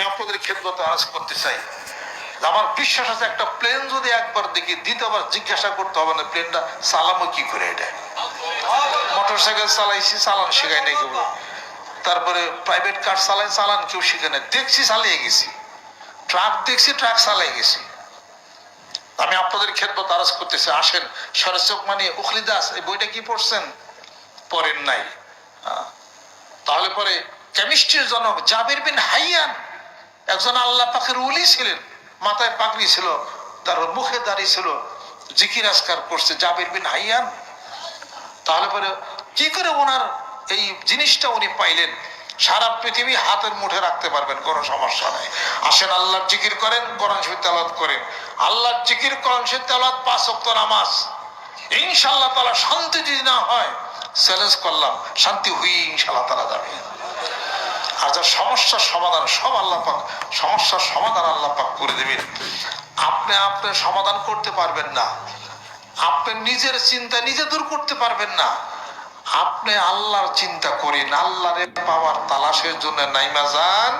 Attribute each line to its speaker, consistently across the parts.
Speaker 1: আমি আপনাদের ক্ষেত্রে আজ করতে চাই। আমার বিশ্বাস আছে একটা প্লেন যদি একবার দেখি, দ্বিতীয়বার জিজ্ঞাসা করতে হবে না প্লেনটা চালামো কি করে এটা? মোটর সাইকেল চালাইছি, চালান শেখাই নাই কেউ। তারপরে প্রাইভেট কার চালাই, চালান কেউ শিখে নাই। দেখছি চালিয়ে গেছি। ট্রাক দেখছি, ট্রাক চালাই গেছি। আমি আপনাদের ক্ষেত্রে তারাজ করতেছি আসেন সরস্বক মানে উখলি দাস, এই বইটা কি পড়ছেন? পড়েন নাই। তাহলে পরে কেমিস্ট্রির জনক জাবির বিন হাইয়ান একজন আল্লাহ পাখের উলি ছিলেন, মাথায় পাগড়ি ছিল, তার মুখে দাঁড়িয়ে ছিল, জিকির আসকার করছে, জাবির বিন হাইয়ান। তাহলে পরে কি করে ওনার এই জিনিসটা উনি পাইলেন? সারা পৃথিবী হাতের মুঠে রাখতে পারবেন, কোনো সমস্যা নাই। আসেন, আল্লাহর জিকির করেন, কোরআন শরীফ তেলাওয়াত করেন। আল্লাহর জিকির, কোরআন শরীফ তেলাওয়াত, পাঁচ ওয়াক্ত নামাজ। ইনশাল্লাহ তালা শান্তি যদি না হয় চ্যালেঞ্জ করলাম, শান্তি হই ইনশাল্লাহ তালা যাবে। আর যার সমস্যার সমাধান, সব আল্লাহ পাক সমস্যার সমাধান আল্লাহ পাক করে দেবেন। আপনি আপনার সমাধান করতে পারবেন না। আপনি নিজের চিন্তা নিজে দূর করতে পারবেন না। আপনি আল্লাহর চিন্তা করেন, আল্লাহরে পাওয়ার তালাশের জন্য নাইমা যান।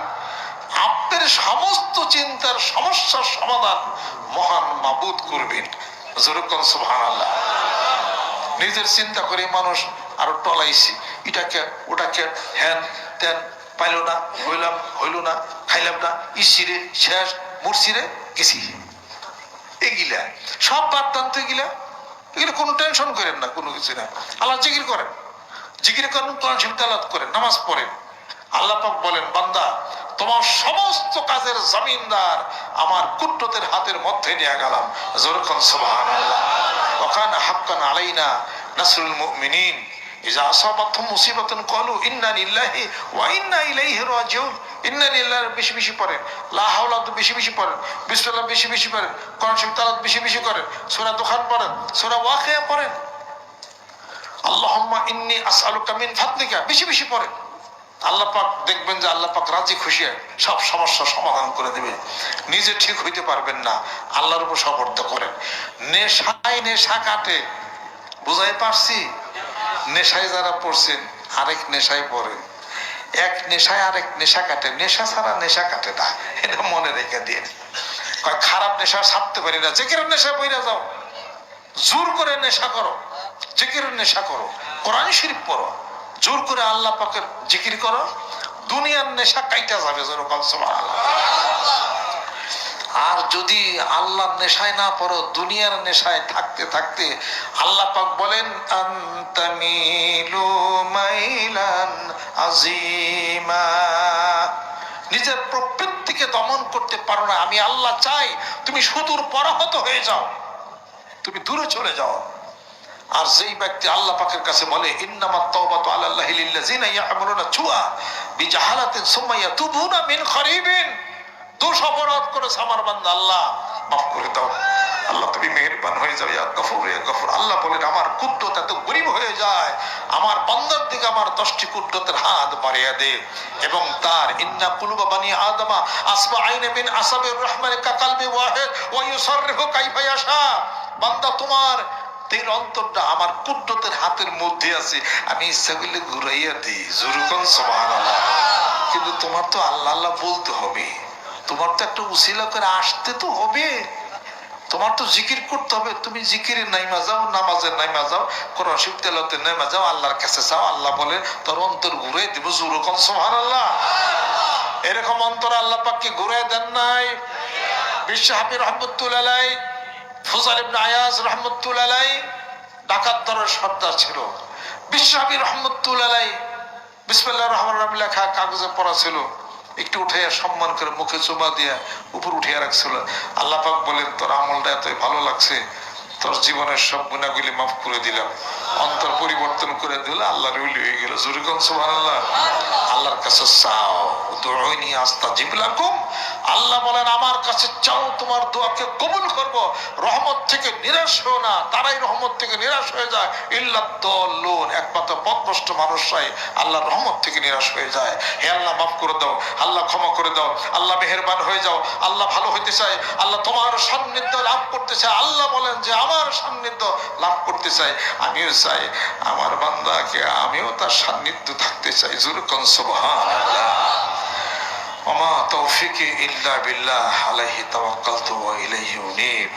Speaker 1: আপনার সমস্ত চিন্তার সমস্যার সমাধান মহান মাবুদ করবেন। যেরকম সুবহান আল্লাহ নিজের চিন্তা করে মানুষ আরও টলাইছি। এটাকে, ওটাকে হ্যান ত্যান পাইল না, হইলাম, হইল না, খাইলাম না, ইসিরে, শেষ, মুরসিরে গেছি। এগিলা, সব বাদ দান তো এগুলা। এগুলো কোনো টেনশন করেন না, কোনো কিছু না। আল্লাহ জিকির করেন। জিকির করেন, কোরআন শরীফ করেন, নামাজ পড়েন। আল্লাহ পাক বলেন, বান্দা, তোমার সমস্ত কাজের জমিনদার আমার কুট্টতের হাতের মধ্যে নিয়ে গেলাম। জোরকন, সুবহানাল্লাহ। ওখানে হাক্কান আলাইনা নাসরুল মুমিনিন। লিল্লাহি বেশি বেশি আল্লাহ পাক দেখবেন যে আল্লাহ পাক রাজি খুশি সব সমস্যা সমাধান করে দেবে। নিজে ঠিক হইতে পারবেন না। আল্লাহর উপর সবর্দ করেন। নেশায় নেশা কাটে। বুঝাই পারছি? নেশায় যারা পড়ছেন আরেক নেশায় পড়ে। এক নেশায় আরেক নেশা কাটে, নেশা ছাড়া নেশা কাটে না। এটা মনে রেখে দিয়ে খারাপ নেশা ছাড়তে পারি না। যে কেরম নেশা বইরা যাও। জোর করে নেশা করো। জিকির নেশা করো। কোরআন শরীফ পড়ো। জোর করে আল্লাহ পাকের জিকির করো। দুনিয়ার নেশা কাইটা যাবে যেরকম সুবহানাল্লাহ। আর যদি আল্লাহর নেশায় না পড়ো, দুনিয়ার নেশায় থাকতে থাকতে আল্লাহ পাক বলেন মাইলান আজিমা নিজের প্রবৃত্তিকে দমন করতে পারো না। আমি আল্লাহ চাই তুমি সুদূর পরাহত হয়ে যাও। তুমি দূরে চলে যাও। আর যেই ব্যক্তি আল্লাহ পাকের কাছে বলে, ইন্নামাত তাওবাতু আলাল্লাহি লিল্লাযিনা ইয়া'মালুনা সুআ বিজাহালাতিন সুম্মা ইয়াতুবুনা মিন করিবিন দোষ অপরাধ করেছে আমার বান্দা, আল্লাহ। মাফ করে দাও। আল্লাহ, তুমি মেহেরবান হয়ে যাও, ইয়া ইয়া আল্লাহ বলেন, আমার কুদ্রত এত গরিব হয়ে যায়, আমার বান্দার দিকে আমার দশটি কুদ্রতের হাত বাড়িয়ে দে এবং তার ইন্না কুলুবা বানি আদমা আসবা আইনে মিন আসাবির কাকালবি ওয়াহিদ বান্দা, তোমার তের অন্তরটা আমার কুদ্রতের হাতের মধ্যে আছে, আমি ইচ্ছা ঘুরাইয়া দিই। জুরুকন, সুবহানাল্লাহ। কিন্তু তোমার তো আল্লাহ আল্লাহ বলতে হবে। তোমার তো একটা উসিলা করে আসতে তো হবে। তোমার তো জিকির করতে হবে। তুমি জিকিরের নাইমা যাও, নামাজের নাইমা যাও, কোরআন শিব তেলাতে নাইমা যাও, আল্লাহর কাছে যাও, আল্লাহ বলে, তোর অন্তর ঘুরে দিব জুরুকন আল্লাহ এরকম অন্তর আল্লাহ পাককে ঘুরে দেন নাই। বিশ্ব হাফি রহমতুল্লাহ ফুজাল ইবনে আয়াজ রহমতুল্লাহ ডাকাত দরের সর্দার ছিল। বিশ্বহাবি রহমতুল্লাহ বিসমিল্লাহ রহমান রহিম লেখা কাগজে পড়া ছিল। একটু উঠে সম্মান করে মুখে চুমা দিয়া উপর উঠে রাখছিল। আল্লাহ পাক বলেন, তোর আমলটা এত ভালো লাগছে, তোর জীবনের সব গুণাগুলি মাফ করে দিলাম। অন্তর পরিবর্তন করে দিলে আল্লাহর হয়ে গেল। জুরিগঞ্জ আল্লাহ আল্লাহর কাছে চাও। আল্লাহ বলেন, আমার কাছে চাও, তোমার দোয়াকে কবুল করব। রহমত থেকে নিরাশ হও না, তারাই রহমত থেকে নিরাশ হয়ে যায়। ইল্লা একমাত্র পথভ্রষ্ট মানুষরাই আল্লাহ রহমত থেকে নিরাশ হয়ে যায়। হে আল্লাহ, মাফ করে দাও, আল্লাহ ক্ষমা করে দাও, আল্লাহ মেহেরবান হয়ে যাও, আল্লাহ ভালো হইতে চাই, আল্লাহ তোমার সান্নিধ্য লাভ করতে চাই। আল্লাহ বলেন যে, আমার সান্নিধ্য লাভ করতে চাই, আমিও চাই, আমার বান্দাকে আমিও তার সান্নিধ্য থাকতে চাই। জুরকন, সুবহানাল্লাহ। وما توفيقي إلا بالله عليه توكلت وإليه أنيب.